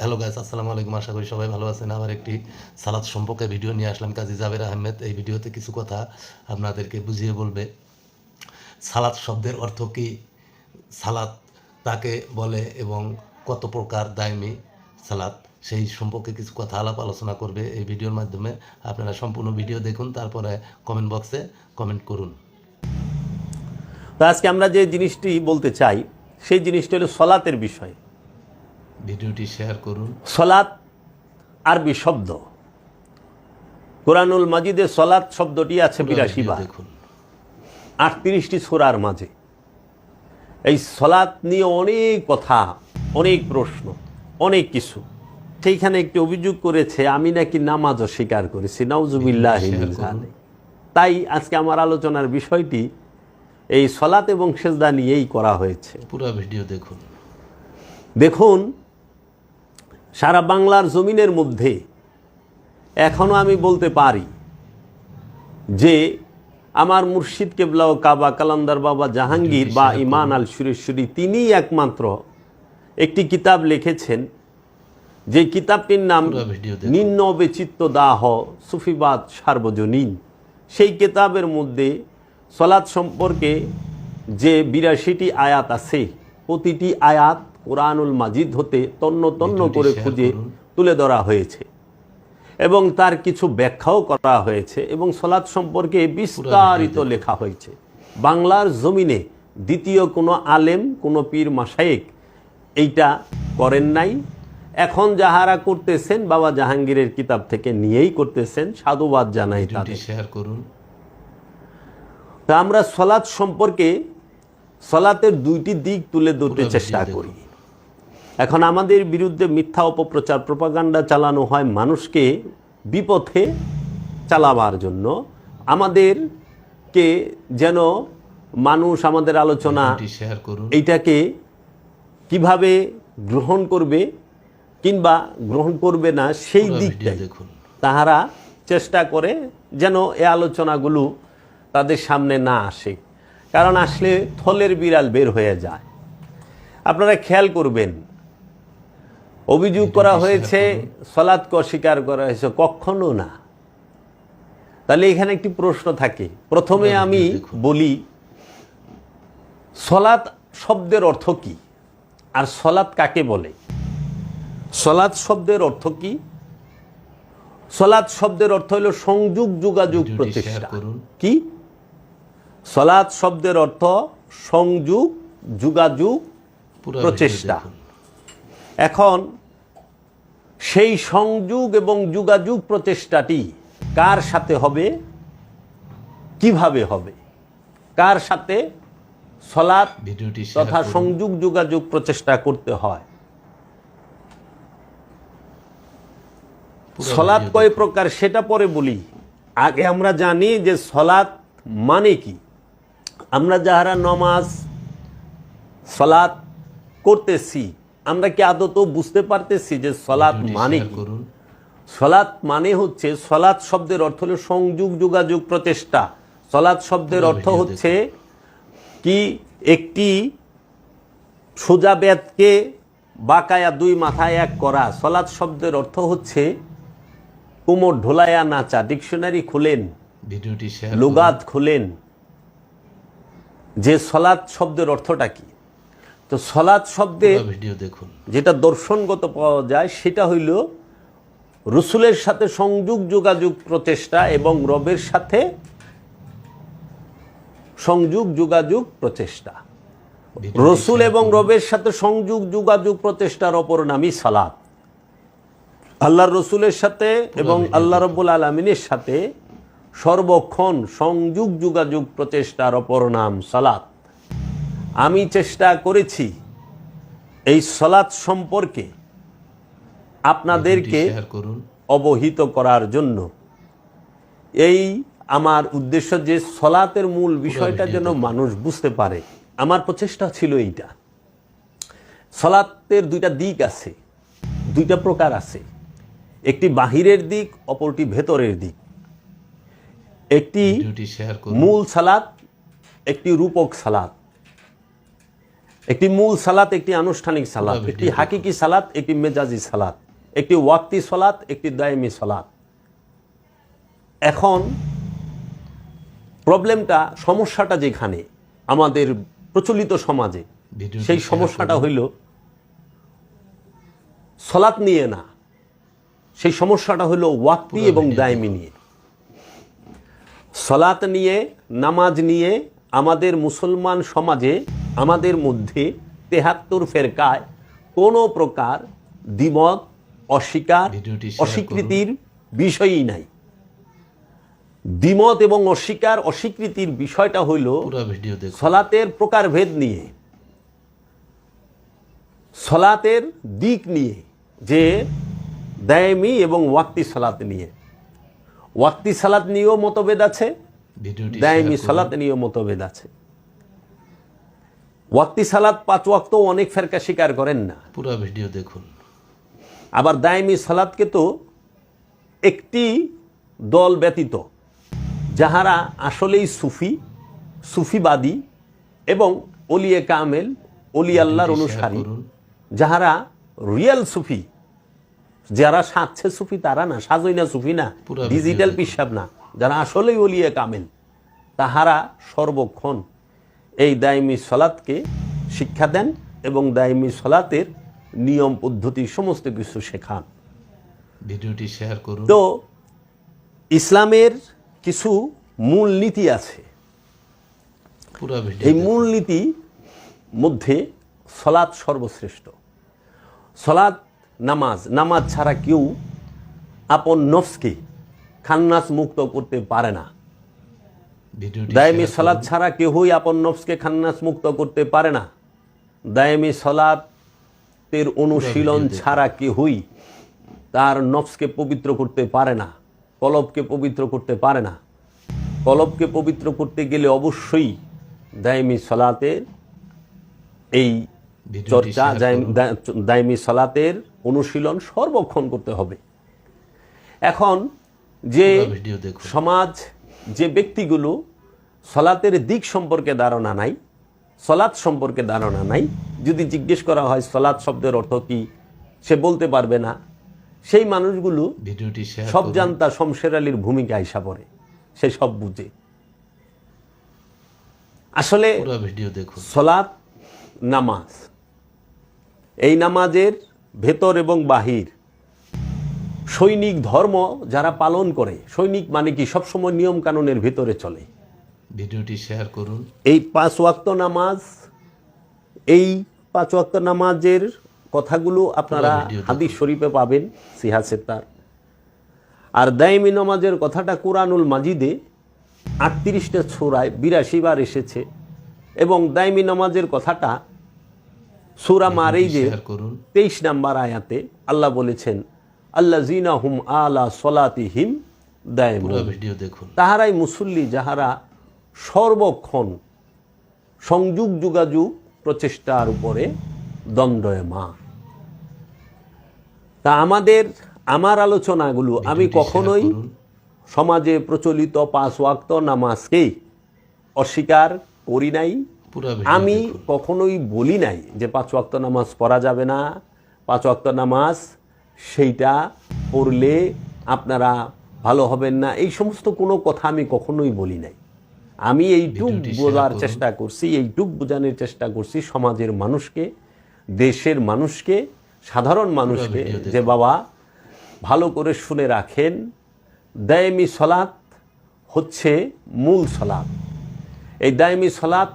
Hello guys আসসালামু আলাইকুম। আশা করি সবাই ভালো আছেন। আবার একটি সালাদ সম্পর্কে ভিডিও নিয়ে আসলাম। কাজী জাবের আহমেদ এই ভিডিওতে কিছু কথা আপনাদেরকে বুঝিয়ে বলবে। সালাদ শব্দের অর্থ কি? সালাদ তাকে বলে এবং কত প্রকার দায়মি সালাদ? সেই সম্পর্কে কিছু কথা আলাপ আলোচনা করবে এই ভিডিওর মাধ্যমে। আপনারা সম্পূর্ণ ভিডিও দেখুন, তারপরে কমেন্ট বক্সে কমেন্ট করুন। তো আজকে আমরা যে জিনিসটি বলতে চাই, সেই জিনিসটি হলো সলাতের বিষয়। ভিডিওটি শেয়ার করুন। সলাৎ আরবি শব্দ। কোরআনুল মাজিদে সলাৎ শব্দটি আছে বিরাশি বার। দেখুন। আটত্রিশটি সোরার মাঝে। এই সলাৎ নিয়ে অনেক কথা অনেক প্রশ্ন অনেক কিছু। সেইখানে একটি অভিযোগ করেছে আমি নাকি নামাজ অস্বীকার করেছি করুন। তাই আজকে আমার আলোচনার বিষয়টি এই সলাৎ এবং সেজদা নিয়েই করা হয়েছে। পুরো ভিডিও দেখুন। দেখুন সারা বাংলার জমিনের মধ্যে এখনও আমি বলতে পারি যে আমার মুর্শিদ কেবলা ও কাবা কালান্দার বাবা জাহাঙ্গীর বা ইমান আল সুরেশ্বরী তিনিই একমাত্র একটি কিতাব লিখেছেন যে কিতাবটির নাম। নিম্ন বেচিত্ত দাহ সুফিবাদ সার্বজনীন সেই কিতাবের মধ্যে সলাৎ সম্পর্কে যে বিরাশিটি আয়াত আছে প্রতিটি আয়াত কোরআনুল মাজিদ হতে তন্ন তন্ন করে খুঁজে তুলে ধরা হয়েছে। এবং তার কিছু ব্যাখ্যাও করা হয়েছে এবং সলাৎ সম্পর্কে বিস্তারিত লেখা হয়েছে। বাংলার জমিনে দ্বিতীয় কোনো আলেম কোনো পীর মাসায়েক এইটা করেন নাই। এখন যাহারা করতেছেন বাবা জাহাঙ্গীরের কিতাব থেকে নিয়েই করতেছেন সাধুবাদ জানাই শেয়ার করুন। তা আমরা সলাৎ সম্পর্কে সলাতের দুইটি দিক তুলে ধরতে চেষ্টা করি। এখন আমাদের বিরুদ্ধে মিথ্যা অপপ্রচার প্রপাগান্ডা চালানো হয় মানুষকে বিপথে চালাবার জন্য। আমাদেরকে যেন মানুষ আমাদের আলোচনা এইটাকে কীভাবে গ্রহণ করবে কিংবা গ্রহণ করবে না সেই দিকটা দেখুন। তাহারা চেষ্টা করে যেন এ আলোচনাগুলো তাদের সামনে না আসে। কারণ আসলে থলের বিড়াল বের হয়ে যায়। আপনারা খেয়াল করবেন অভিযোগ করা হয়েছে সলাৎকে অস্বীকার করা হয়েছে কখনো না। তাহলে এখানে একটি প্রশ্ন থাকে। প্রথমে আমি বলি সলাৎ শব্দের অর্থ কি? আর সলাৎ কাকে বলে? সলাৎ শব্দের অর্থ কি? সলাৎ শব্দের অর্থ হলো সংযোগ যোগাযোগ প্রতিষ্ঠা। কি? সলাৎ শব্দের অর্থ সংযোগ যোগাযোগ পুরো প্রচেষ্টা। এখন সেই সংযোগ এবং যোগাযোগ প্রচেষ্টাটি কার সাথে হবে? কীভাবে হবে? কার সাথে? সলাৎ তথা সংযোগ যোগাযোগ প্রচেষ্টা করতে হয়। সলাৎ কয় প্রকার সেটা পরে বলি। আগে আমরা জানি যে সলাৎ মানে কি? আমরা যাহারা নমাজ সলাৎ করতেছি আমরা কি আদত বুঝতে পারতেছি যে সলাৎ মানে সলাৎ মানে হচ্ছে সলাৎ শব্দের অর্থ হলো সংযোগ যোগাযোগ প্রচেষ্টা। সলাৎ শব্দের অর্থ হচ্ছে কি? একটি সোজা বেদকে বাকায়া দুই মাথায় এক করা। সলাৎ শব্দের অর্থ হচ্ছে কোমর ঢোলায়া নাচা ডিকশনারি খুলেন লুগাত খুলেন। যে সলাৎ শব্দের অর্থটা কি? তো সলাৎ শব্দের পুরো ভিডিও দেখুন। যেটা দর্শনগত পাওয়া যায় সেটা হইল রসুলের সাথে সংযোগ যোগাযোগ প্রচেষ্টা এবং রবের সাথে সংযোগ যোগাযোগ প্রচেষ্টা। রসুল এবং রবের সাথে সংযোগ যোগাযোগ প্রচেষ্টার অপর নামই সালাত আল্লাহ রসুলের সাথে এবং আল্লাহ রব্বুল আলমিনের সাথে সর্বক্ষণ সংযোগ যোগাযোগ প্রচেষ্টার অপর নাম সালাত আমি চেষ্টা করেছি এই সলাৎ সম্পর্কে আপনাদেরকে অবহিত করার জন্য। এই আমার উদ্দেশ্য যে সলাতের মূল বিষয়টা যেন মানুষ বুঝতে পারে। আমার প্রচেষ্টা ছিল এইটা। সলাতের দুইটা দিক আছে দুইটা প্রকার আছে। একটি বাহিরের দিক অপরটি ভেতরের দিক। একটি মূল সালাত একটি রূপক সালাত। একটি মূল সালাত একটি আনুষ্ঠানিক সালাত একটি হাকিকি সালাত একটি মেজাজি সালাত একটি ওয়াক্তি সালাত একটি দায়মি সালাত। এখন প্রবলেমটা সমস্যাটা যেখানে আমাদের প্রচলিত সমাজে সেই সমস্যাটা হইল সলাৎ নিয়ে না সেই সমস্যাটা হলো ওয়াক্তি এবং দায়মি নিয়ে। সলাৎ নিয়ে নামাজ নিয়ে আমাদের মুসলমান সমাজে আমাদের মধ্যে তেহাত্তর ফেরকায় কোনো প্রকার দ্বিমত অস্বীকার অস্বীকৃতির বিষয়ই নাই। দ্বিমত এবং অস্বীকার অস্বীকৃতির বিষয়টা হইল সলাতের প্রকারভেদ নিয়ে। সলাতের দিক নিয়ে যে দায়মি এবং ওয়াক্তি সালাত নিয়ে। ওয়াক্তি সালাত নিয়েও মতভেদ আছে দায়মি সালাত নিয়েও মতভেদ আছে। ওয়াক্তি সালাত পাঁচ ওয়াক্ত অনেক ফেরকা স্বীকার করেন না। পুরো ভিডিও দেখুন। আবার দায়মি সালাতকে তো একটি দল ব্যতীত যাহারা আসলেই সুফি সুফিবাদী এবং অলিয়ে কামেল অলি আল্লাহর অনুসারী যাহারা রিয়েল সুফি যারা সাচ্ছে সুফি তারা না সাজই না সুফি না ডিজিটাল। পিসাব না যারা আসলেই অলিয়ে কামেল তাহারা সর্বক্ষণ এই দায়মি সলাৎকে শিক্ষা দেন এবং দায়মি সলাতের নিয়ম পদ্ধতি সমস্ত কিছু শেখান। ভিডিওটি শেয়ার করুন। তো ইসলামের কিছু মূল নীতি আছে এই দেখুন। মূলনীতি মধ্যে সলাৎ সর্বশ্রেষ্ঠ। সলাৎ নামাজ নামাজ ছাড়া কেউ আপন নফসকে খান্নাস মুক্ত করতে পারে না। দায়মি সলাদ ছাড়া কেউই আপন নফসকে খান্নাস মুক্ত করতে পারে না। দায়মি সলাতের অনুশীলন ছাড়া কেউই তার নফসকে পবিত্র করতে পারে না কলবকে পবিত্র করতে পারে না। কলবকে পবিত্র করতে গেলে অবশ্যই দায়মি সলাতের এই চর্চা। দায়মি সলাতের অনুশীলন সর্বক্ষণ করতে হবে। এখন যে সমাজ যে ব্যক্তিগুলো সলাতের দিক সম্পর্কে ধারণা নাই সলাৎ সম্পর্কে ধারণা নাই যদি জিজ্ঞেস করা হয় সলাৎ শব্দের অর্থ কি সে বলতে পারবে না। সেই মানুষগুলো ভিডিওটি সব জানতা শমশের আলীর ভূমিকা আইসা পড়ে সে সব বুঝে। আসলে সলাৎ নামাজ এই নামাজের ভেতর এবং বাহির সৈনিক ধর্ম যারা পালন করে সৈনিক মানে কি সবসময় নিয়ম কানুনের ভিতরে চলে। ভিডিওটি শেয়ার করুন। এই পাঁচ ওয়াক্ত নামাজ এই পাঁচ ওয়াক্ত নামাজের কথাগুলো আপনারা হাদিস শরীফে পাবেন সিহাসে তার আর দায়মি নামাজের কথাটা কুরআনুল মাজিদে আটত্রিশটা ছোড়ায় বিরাশি বার এসেছে এবং দায়মি নামাজের কথাটা সুরা শেয়ার করুন। তেইশ নাম্বার আয়াতে আল্লাহ বলেছেন আল্লাহ জিনা হুম আলা সলাতি হিম ভিডিও দেখুন। তাহারাই মুসল্লি যাহারা সর্বক্ষণ সংযোগ যোগাযোগ প্রচেষ্টার উপরে দ্বন্দ্বয়মা তা আমাদের আমার আলোচনাগুলো আমি কখনোই সমাজে প্রচলিত পাঁচ ওয়াক্ত নামাজকেই অস্বীকার করি নাই। আমি কখনোই বলি নাই যে পাঁচ ওয়াক্ত নামাজ পড়া যাবে না। পাঁচ ওয়াক্ত নামাজ সেইটা পড়লে আপনারা ভালো হবেন না। এই সমস্ত কোনো কথা আমি কখনোই বলি নাই। আমি এইটুক বোঝার চেষ্টা করছি এইটুক বোঝানোর চেষ্টা করছি সমাজের মানুষকে দেশের মানুষকে সাধারণ মানুষকে যে বাবা ভালো করে শুনে রাখেন দায়মি সলাৎ হচ্ছে মূল সলাৎ। এই দায়মি সলাৎ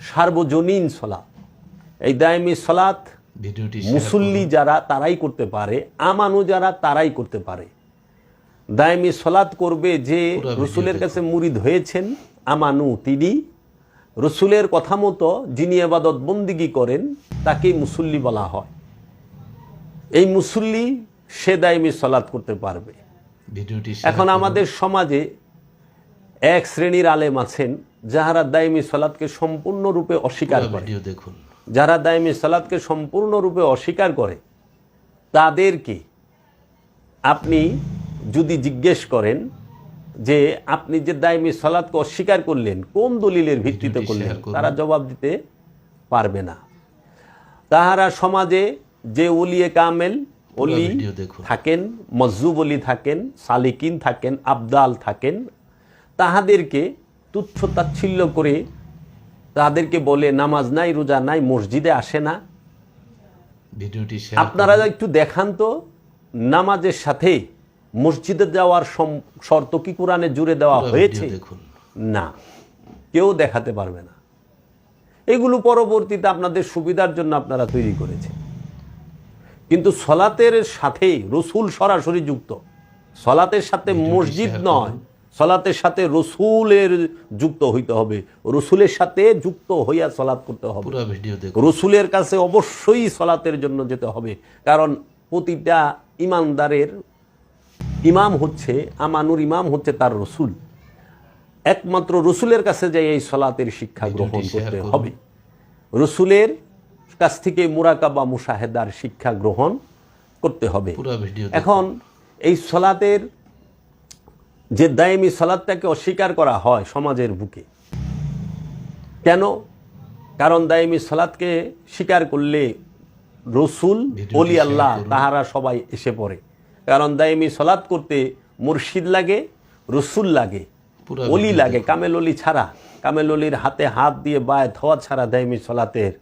সার্বজনীন সলাৎ। এই দায়মি সলাৎ ভিডিওটি মুসল্লি যারা তারাই করতে পারে আমানু যারা তারাই করতে পারে। দায়মি সলাৎ করবে যে রসুলের কাছে মুরিদ হয়েছেন আমানু তিনি। রসুলের কথা মতো যিনি আবাদত বন্দিগি করেন তাকেই মুসল্লি বলা হয়। এই মুসল্লি সে দায়মি সলাৎ করতে পারবে। এখন আমাদের সমাজে এক শ্রেণির আলেম আছেন যাহারা দায়মি সলাৎকে সম্পূর্ণরূপে অস্বীকার করে। দেখুন। যারা দায়মি সালাদকে সম্পূর্ণরূপে অস্বীকার করে তাদেরকে আপনি যদি জিজ্ঞেস করেন যে আপনি যে দায়মি সালাদকে অস্বীকার করলেন কোন দলিলের ভিত্তিতে করলেন? তারা জবাব দিতে পারবে না। তাহারা সমাজে যে উলিয়ে কামেল অলি থাকেন মজ্জুব অলি থাকেন সালিকিন থাকেন আবদাল থাকেন তাহাদেরকে তুচ্ছ তাচ্ছিল্য করে তাদেরকে বলে নামাজ নাই রোজা নাই মসজিদে আসে না। ভিডিওটি আপনারা একটু দেখান তো নামাজের সাথে মসজিদে যাওয়ার শর্ত কি কোরআনে জুড়ে দেওয়া হয়েছে? দেখুন। না। কেউ দেখাতে পারবে না। এগুলো পরবর্তীতে আপনাদের সুবিধার জন্য আপনারা তৈরি করেছেন। কিন্তু সলাতের সাথে রসুল সরাসরি যুক্ত। সলাতের সাথে মসজিদ নয়। সলাতের সাথে রসুলের যুক্ত হইতে হবে। রসুলের সাথে যুক্ত হইয়া সলাৎ করতে হবে। রসুলের কাছে অবশ্যই সলাতের জন্য যেতে হবে। কারণ প্রতিটা ইমানদারের ইমাম হচ্ছে আমানুর ইমাম হচ্ছে তার রসুল। একমাত্র রসুলের কাছে যাই এই সলাতের শিক্ষা গ্রহণ করতে হবে। রসুলের কাছ থেকে মুরাকাবা মুশাহেদার শিক্ষা গ্রহণ করতে হবে। এখন এই সলাতের যে দায়মি সালাদটাকে অস্বীকার করা হয় সমাজের বুকে। কেন? কারণ দায়মি সলাদকে স্বীকার করলে রসুল অলি আল্লাহ তাহারা সবাই এসে পড়ে। কারণ দায়মি সলাদ করতে মুর্শিদ লাগে রসুল লাগে অলি লাগে। কামেল অলি ছাড়া কামেল অলির হাতে হাত দিয়ে বায় ধোয়া ছাড়া দায়মি সলাতের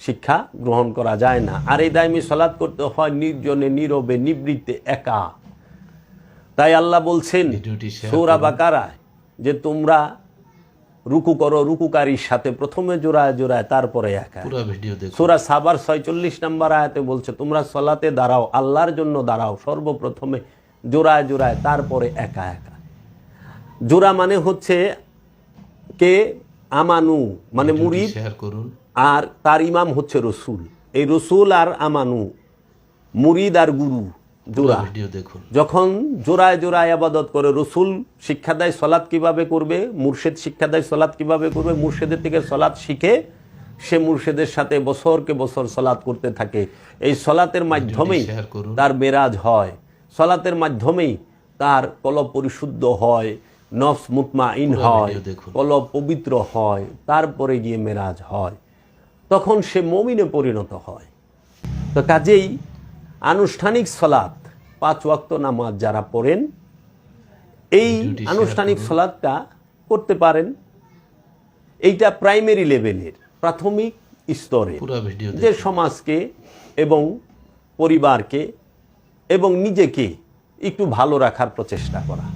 শিক্ষা গ্রহণ করা যায় না। আর এই দায়মি সলাৎ করতে হয় নির্জনে নীরবে নিবৃত্তে একা। তাই আল্লাহ বলছেন সৌরা বাকারায় যে তোমরা রুকু করো রুকুকারীর সাথে প্রথমে জোড়ায় জোড়ায় তারপরে একা সুরা সাবার ছয়চল্লিশ নম্বর আয়াতে বলছে তোমরা সলাতে দাঁড়াও আল্লাহর জন্য দাঁড়াও সর্বপ্রথমে জোড়ায় জোড়ায় তারপরে একা একা। জোড়া মানে হচ্ছে কে? আমানু মানে করুন। আর তার ইমাম হচ্ছে রসুল। এই রসুল আর আমানু মুরিদ আর গুরু। জোড়া ভিডিও দেখুন। যখন জোড়ায় জোড়ায় আবাদত করে রসুল শিক্ষা দেয় সলাৎ কীভাবে করবে মুর্শেদ শিক্ষা দেয় সলাৎ কীভাবে করবে মুর্শেদের থেকে সলাৎ শিখে সে মুর্শেদের সাথে বছরকে বছর সলাৎ করতে থাকে। এই সলাতের মাধ্যমেই তার মেরাজ হয়। সলাতের মাধ্যমেই তার কলব পরিশুদ্ধ হয় নফস মুতমা ইন হয় কলব পবিত্র হয় তারপরে গিয়ে মেরাজ হয়। তখন সে মমিনে পরিণত হয়। তো কাজেই আনুষ্ঠানিক সলাৎ পাঁচ ওয়াক্ত নামাজ যারা পড়েন এই আনুষ্ঠানিক। সলাৎটা করতে পারেন। এইটা প্রাইমারি লেভেলের প্রাথমিক স্তরে যে সমাজকে এবং পরিবারকে এবং নিজেকে একটু ভালো রাখার প্রচেষ্টা করা।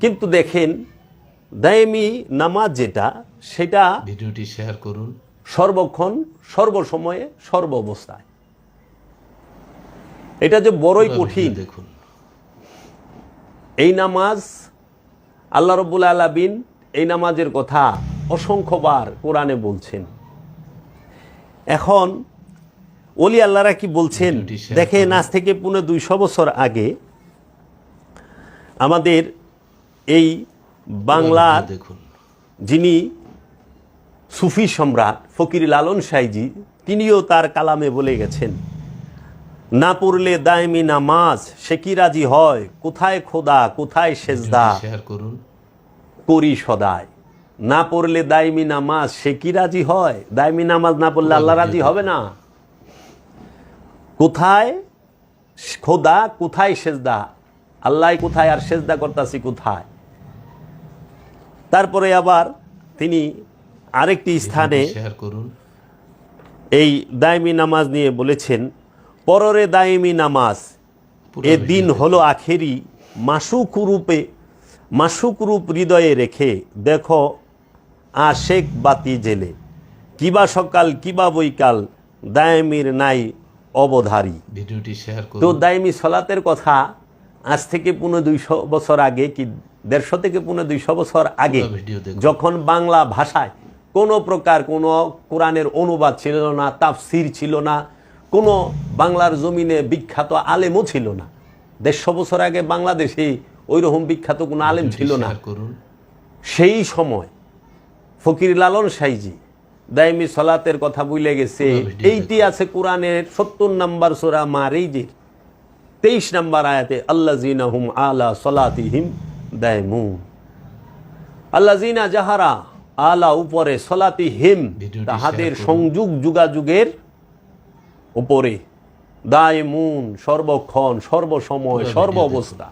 কিন্তু দেখেন দায়েমি নামাজ যেটা সেটা ভিডিওটি শেয়ার করুন। সর্বক্ষণ সর্বসময়ে সর্ব অবস্থায় এটা যে বড়ই কঠিন। দেখুন এই নামাজ আল্লাহ রব্বুল আলামিন এই নামাজের কথা অসংখ্যবার কোরআনে বলছেন। এখন অলি আল্লাহরা কি বলছেন? দেখেন আজ থেকে পুনে দুইশো বছর আগে আমাদের এই বাংলার ভিডিও দেখুন। যিনি সুফি সম্রাট ফকির লালন সাইজি তিনিও তার কালামে বলে গেছেন। না পড়লে দায়মি নামাজ সে কি রাজি হয়? কোথায় খোদা কোথায় সেজদা? করি সদায় না পড়লে দায়মি নামাজ সে কি রাজি হয়? দায়মি নামাজ না পড়লে আল্লাহ রাজি হবে না। কোথায়? খোদা কোথায় সেজদা? আল্লাহ কোথায় আর সেজদা করতাছি কোথায়? তারপরে আবার তিনি আরেকটি স্থানে এই দায়মি নামাজ নিয়ে বলেছেন পররে দায়েমি নামাজ। এ দিন হলো আখেরি। মাসুক রূপে মাসুক রূপ হৃদয়ে রেখে দেখো আশেক বাতি জেলে। কিবা সকাল কিবা বৈকাল দায়েমির নাই অবধারী। ভিডিওটি শেয়ার তো দায়েমি সলাতের কথা আজ থেকে পুনে দুইশো বছর আগে কি দেড়শো থেকে পুনে দুইশো বছর আগে। যখন বাংলা ভাষায় কোনো প্রকার কোনো কোরআনের অনুবাদ ছিল না তাফসির ছিল না কোনো বাংলার জমিনে বিখ্যাত আলেমও ছিল না। দেড়শো বছর আগে বাংলাদেশে ওই রকম বিখ্যাত কোনো আলেম ছিল না। সেই সময় ফকির লালন সাইজি দায়মি সলাতের কথা ভুলে গেছে। এইটি আছে কোরআনের সত্তর নাম্বার সোরা মারেইজের তেইশ নাম্বার আয়াতে আল্লাহ হুম আলা সলাতিহিম দায়মুন। আল্লাহ জিনা যাহারা আলা উপরে সলাতি হিম তাহাদের সংযোগ যোগাযোগের উপরে। দায়মুন সর্বক্ষণ সর্বসময় সর্ব অবস্থা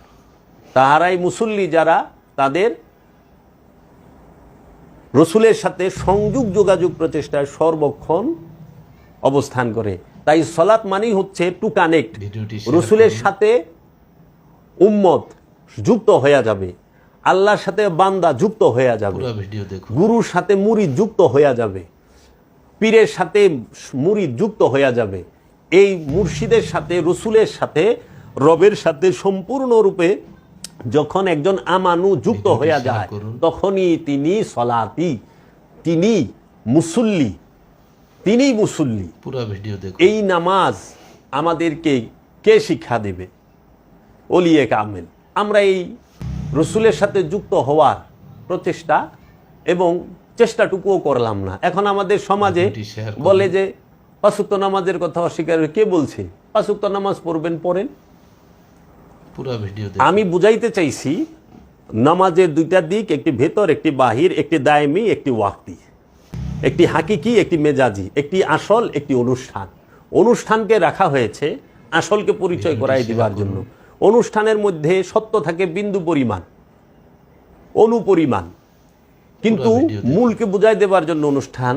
তাহারাই মুসল্লি যারা তাদের রসুলের সাথে সংযোগ যোগাযোগ প্রচেষ্টায় সর্বক্ষণ অবস্থান করে। তাই সলাৎ মানেই হচ্ছে টু কানেক্ট রসুলের সাথে উম্মত যুক্ত হয়ে যাবে। আল্লাহর সাথে বান্দা যুক্ত হয়ে যাবে। গুরুর সাথে মুড়ি যুক্ত হয়ে যাবে। পীরের সাথে মুড়ি যুক্ত হয়ে যাবে। এই মুর্শিদের সাথে রসুলের সাথে রবের সাথে সম্পূর্ণরূপে যখন একজন আমানু যুক্ত হয়ে যায় তখনই তিনি সলাতি তিনি মুসল্লি তিনি মুসল্লি। পুরো ভিডিও দেখুন। এই নামাজ আমাদেরকে কে শিক্ষা দেবে? অলিয়ে কামেল আমরা এই রসুলের সাথে যুক্ত হওয়ার প্রচেষ্টা এবং চেষ্টাটুকুও করলাম না। এখন আমাদের সমাজে। বলে যে পাঁচুক্ত নামাজের কথা অস্বীকার কে বলছে? পাঁচুক্ত নামাজ পড়বেন পড়েন। পুরো ভিডিও আমি বুঝাইতে চাইছি নামাজের দুইটা দিক একটি ভেতর একটি বাহির একটি দায়মি একটি ওয়াক্তি। একটি হাকিকি একটি মেজাজি একটি আসল একটি অনুষ্ঠান। অনুষ্ঠানকে রাখা হয়েছে আসলকে পরিচয় করাই দিবার জন্য। অনুষ্ঠানের মধ্যে সত্য থাকে বিন্দু পরিমাণ অনুপরিমাণ। কিন্তু মূলকে বুঝাই দেবার জন্য অনুষ্ঠান